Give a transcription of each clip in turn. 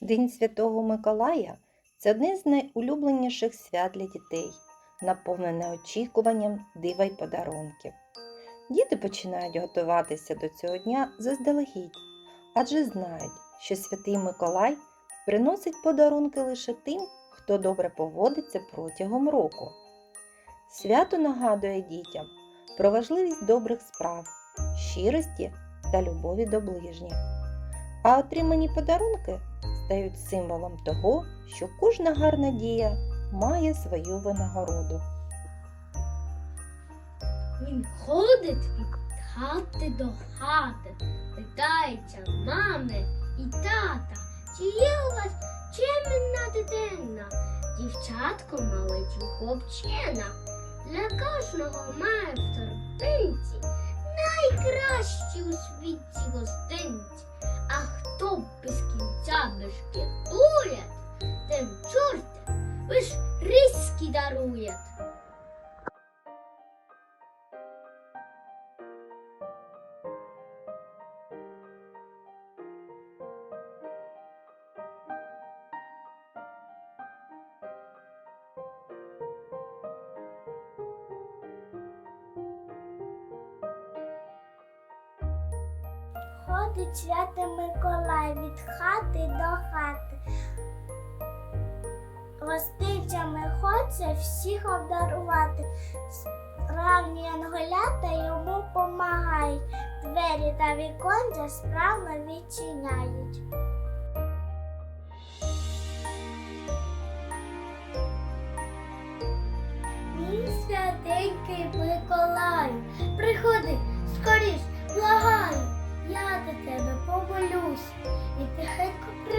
День Святого Миколая це одне з найулюбленіших свят для дітей, наповнене очікуванням дива й подарунків. Діти починають готуватися до цього дня заздалегідь, адже знають, що святий Миколай приносить подарунки лише тим, хто добре поводиться протягом року. Свято нагадує дітям про важливість добрих справ, щирості та любові до ближніх. А отримані подарунки стають символом того, що кожна гарна дія має свою винагороду. Він ходить від хати до хати, питається мами і тата, чи є у вас чимна дитина, дівчатко мале чи хлопчина. Для кожного має в торбинці найкращі у світі гостинці. Дарує. Ходить святий Миколай від хати до хати. Гостинцями хоче всіх обдарувати. Ранні янголята йому помагають. Двері та віконця справно відчиняють. Мій святенький Миколаю, приходи скоріш, благаю. Я до тебе помолюсь і тихенько пригорнусь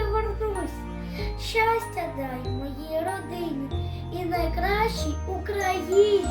щастя дай моїй родині і найкращій Україні.